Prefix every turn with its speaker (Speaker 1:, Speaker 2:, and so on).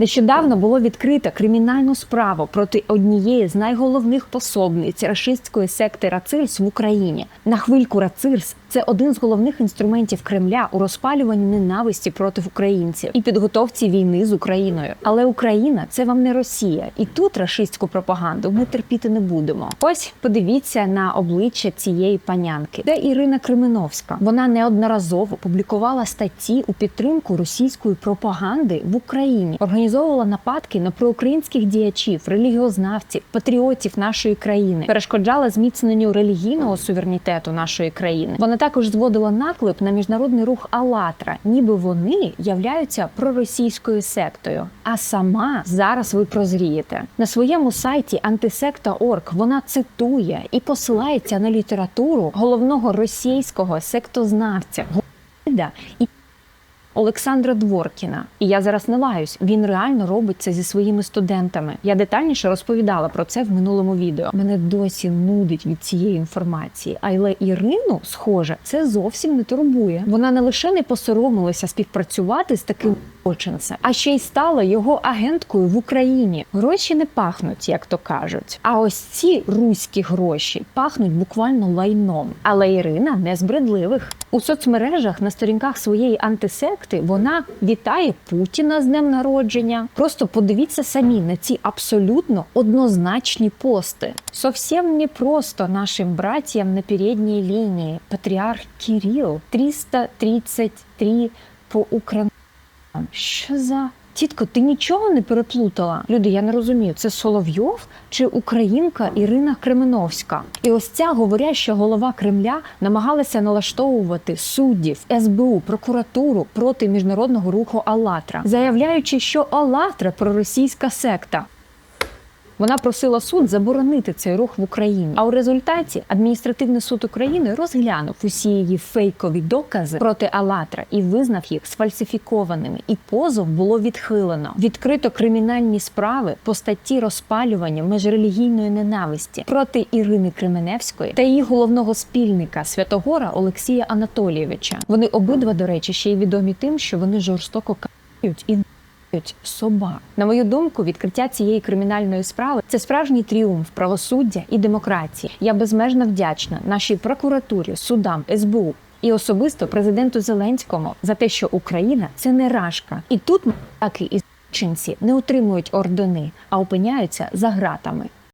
Speaker 1: Нещодавно було відкрито кримінальну справу проти однієї з найголовних пособниць рашистської секти Рацирс в Україні. На хвильку Рацирс це один з головних інструментів Кремля у розпалюванні ненависті проти українців і підготовці війни з Україною. Але Україна це вам не Росія, і тут рашистську пропаганду ми терпіти не будемо. Ось подивіться на обличчя цієї панянки. Це Ірина Кременовська. Вона неодноразово публікувала статті у підтримку російської пропаганди в Україні, організовувала нападки на проукраїнських діячів, релігіознавців, патріотів нашої країни, перешкоджала зміцненню релігійного суверенітету нашої країни. Вона також зводила наклеп на міжнародний рух «АЛЛАТРА», ніби вони являються проросійською сектою. А сама зараз ви прозрієте на своєму сайті антисекта.орг Вона цитує і посилається на літературу головного російського сектознавця Гольда і Олександра Дворкіна. І я зараз не лаюсь. Він реально робить це зі своїми студентами. Я детальніше розповідала про це в минулому відео. Мене досі нудить від цієї інформації. Але Ірину, схоже, це зовсім не турбує. Вона не лише не посоромилася співпрацювати з таким злочинцем, а ще й стала його агенткою в Україні. Гроші не пахнуть, як то кажуть. А ось ці руські гроші пахнуть буквально лайном. Але Ірина не з бредливих. У соцмережах на сторінках своєї антисекти вона вітає Путіна з днем народження. Просто подивіться самі на ці абсолютно однозначні пости. Совсем не просто нашим братьям на передній лінії. Патріарх Кирил 333 по Україні. Що за тітко? Ти нічого не переплутала? Люди, я не розумію, це Соловйов чи українка Ірина Кременовська? І ось ця говоряща голова Кремля намагалася налаштовувати суддів, СБУ, прокуратуру проти міжнародного руху Алатра, заявляючи, що Алатра – проросійська секта. Вона просила суд заборонити цей рух в Україні. А у результаті адміністративний суд України розглянув усі її фейкові докази проти Алатра і визнав їх сфальсифікованими. І позов було відхилено. Відкрито кримінальні справи по статті розпалювання межрелігійної ненависті проти Ірини Кременевської та її головного спільника Святогора Олексія Анатолійовича. Вони обидва, до речі, ще й відомі тим, що вони жорстоко кають і собак. На мою думку, відкриття цієї кримінальної справи це справжній тріумф правосуддя і демократії. Я безмежно вдячна нашій прокуратурі, судам, СБУ. І особисто президенту Зеленському за те, що Україна це не рашка, і тут так і злочинці не отримують ордени, а опиняються за ґратами.